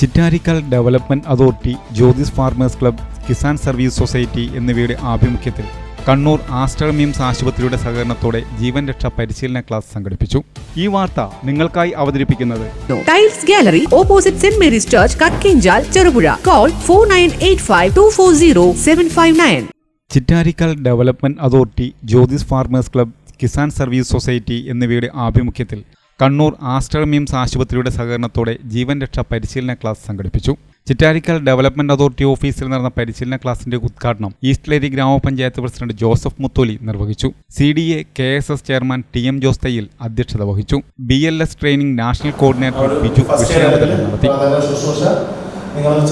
Chittarikkal development authority Jyothis farmers club Kisan service society എന്നിവയുടെ ആഭിമുഖ്യത്തിൽ Kannur Aster MIMS ആശുപത്രിയുടെ സഹകരണത്തോടെ ജീവൻ രക്ഷാ പരിശീലന ക്ലാസ് സംഘടിപ്പിച്ചു. ഈ വാർത്ത നിങ്ങൾക്കായി അവതരിപ്പിക്കുന്നത് tiles gallery opposite Saint Mary's church Kakkinchal Cherupuzha. Call four nine eight five two four zero seven five nine. Chittarikkal development authority Jyothis farmers club Kisan service society എന്നിവയുടെ ആഭിമുഖ്യത്തിൽ കണ്ണൂർ ആസ്റ്റർ മിംസ് ആശുപത്രിയുടെ സഹകരണത്തോടെ ജീവൻ രക്ഷാ പരിശീലന ക്ലാസ് സംഘടിപ്പിച്ചു. ചിറ്റാരിക്കൽ ഡെവലപ്മെന്റ് അതോറിറ്റി ഓഫീസിൽ നടന്ന പരിശീലന ക്ലാസിന്റെ ഉദ്ഘാടനം ഈസ്റ്റ്ലേരി ഗ്രാമപഞ്ചായത്ത് പ്രസിഡന്റ് ജോസഫ് മുത്തോലി നിർവഹിച്ചു. C D A K S S chairman T M Jose Thayyil അധ്യക്ഷത വഹിച്ചു. B L S training national coordinator Biju വിഷയാവതരണം നടത്തി.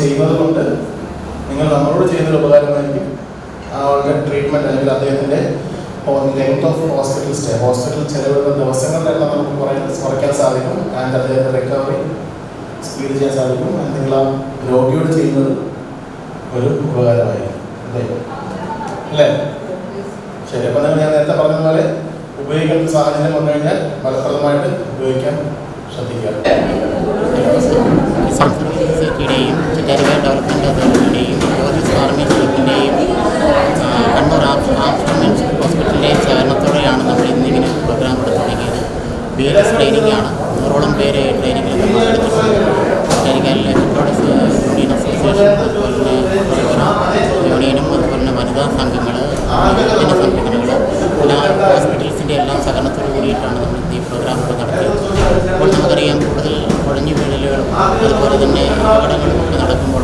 ചെയ്യുന്നത് കൊണ്ട് നിങ്ങൾ നമ്മളോട് ചെയ്യുന്നൊരു ഉപകാരമായിരിക്കും. ആളുടെ ട്രീറ്റ്മെന്റ് അല്ലെങ്കിൽ അദ്ദേഹത്തിന്റെ length of hospital stay hospital ചെലവിടുന്ന ദിവസങ്ങളുടെ എണ്ണം നമുക്ക് കുറയാൻ കുറയ്ക്കാൻ സാധിക്കും. ആൻഡ് അദ്ദേഹത്തിന്റെ റിക്കവറി സ്പീഡ് ചെയ്യാൻ സാധിക്കും. ആൻഡ് നിങ്ങൾ ആ രോഗിയോട് ചെയ്യുന്നത് ഒരു ഉപകാരമായിരിക്കും. അല്ലേ? ശരി. അപ്പം ഞാൻ നേരത്തെ പറഞ്ഞതുപോലെ ഉപയോഗിക്കുന്ന സാഹചര്യം വന്നു കഴിഞ്ഞാൽ ഫലപ്രദമായിട്ട് ഉപയോഗിക്കാൻ ശ്രദ്ധിക്കുക. ബി എൽ എസ് ട്രെയിനിങ് ആണ് നൂറോളം പേര് ട്രെയിനിങ്ങിൽ യൂണിയൻ അസോസിയേഷൻ അതുപോലെ തന്നെ യൂണിയനും അതുപോലെ തന്നെ വനിതാ സംഘങ്ങൾ യുവജന സംഘടനകൾ എല്ലാ ഹോസ്പിറ്റൽസിന്റെ എല്ലാം സഹകരണത്തോടു കൂടിയിട്ടാണ് നമ്മൾ ഈ പ്രോഗ്രാം ഇവിടെ നടത്തിയത്. അപ്പോൾ നമുക്കറിയാം കൂടുതൽ കുഴഞ്ഞു വീഴലുകളും അതുപോലെ തന്നെ അപകടങ്ങളും ഒക്കെ നടക്കുമ്പോൾ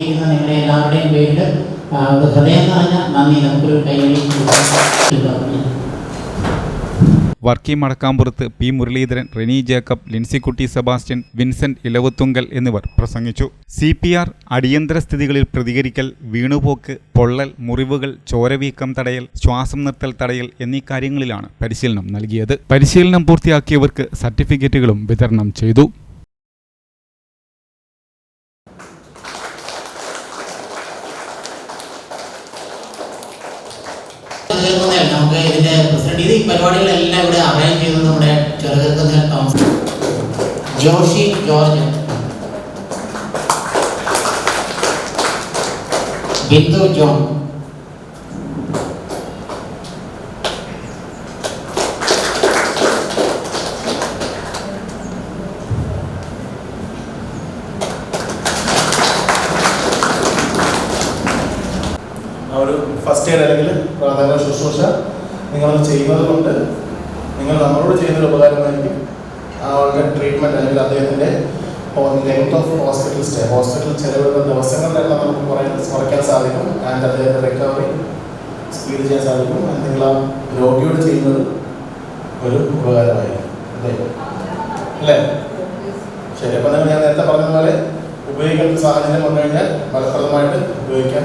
ചെയ്യുന്ന നിങ്ങളുടെ എല്ലാവരുടെയും പേരിൽ ഹൃദയം നിറഞ്ഞ നന്ദി. നമുക്കൊരു കൈയടി വർക്കി മടക്കാമ്പുറത്ത് പി മുരളീധരൻ റെനി ജേക്കബ് ലിൻസിക്കുട്ടി സെബാസ്റ്റ്യൻ വിൻസെന്റ് ഇലവത്തുങ്കൽ എന്നിവർ പ്രസംഗിച്ചു. സി പി ആർ അടിയന്തര സ്ഥിതികളിൽ പ്രതികരിക്കൽ വീണുപോക്ക് പൊള്ളൽ മുറിവുകൾ ചോരവീക്കം തടയൽ ശ്വാസം നിർത്തൽ തടയൽ എന്നീ കാര്യങ്ങളിലാണ് പരിശീലനം നൽകിയത്. പരിശീലനം പൂർത്തിയാക്കിയവർക്ക് സർട്ടിഫിക്കറ്റുകളും വിതരണം ചെയ്തു. തീർക്കുന്നതല്ല. നമുക്ക് ഇതിന്റെ പ്രസിഡന്റ് ഇത് ഈ പരിപാടികളെല്ലാം ഇവിടെ അറേഞ്ച് ചെയ്തത് നമ്മുടെ ചെറുകൃക്കുന്ന തോമസ് ജോഷി ജോർജ് ബിന്ദു ജോൺ ഒരു ഫസ്റ്റ് എയ്ഡ് അല്ലെങ്കിൽ പ്രാഥമിക ശുശ്രൂഷ നിങ്ങൾ ചെയ്യുന്നത് കൊണ്ട് നിങ്ങൾ നമ്മളോട് ചെയ്യുന്നൊരു ഉപകാരമായിരിക്കും. ആളുടെ ട്രീറ്റ്മെന്റ് അല്ലെങ്കിൽ അദ്ദേഹത്തിന്റെ length of hospital stay hospital ചെലവിടുന്ന ദിവസങ്ങളുടെ എണ്ണം നമുക്ക് കുറേ കുറയ്ക്കാൻ സാധിക്കും. ആൻഡ് അദ്ദേഹത്തെ റിക്കവറി സ്പീഡ് ചെയ്യാൻ സാധിക്കും. ആൻഡ് നിങ്ങൾ ആ രോഗിയോട് ചെയ്യുന്നത് ഒരു ഉപകാരമായി അല്ലേ? അല്ലേ? ശരി അപ്പം ഞാൻ നേരത്തെ പറഞ്ഞതുപോലെ ഉപയോഗിക്കേണ്ട സാഹചര്യം വന്നു കഴിഞ്ഞാൽ ഫലപ്രദമായിട്ട് ഉപയോഗിക്കാൻ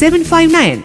seven five nine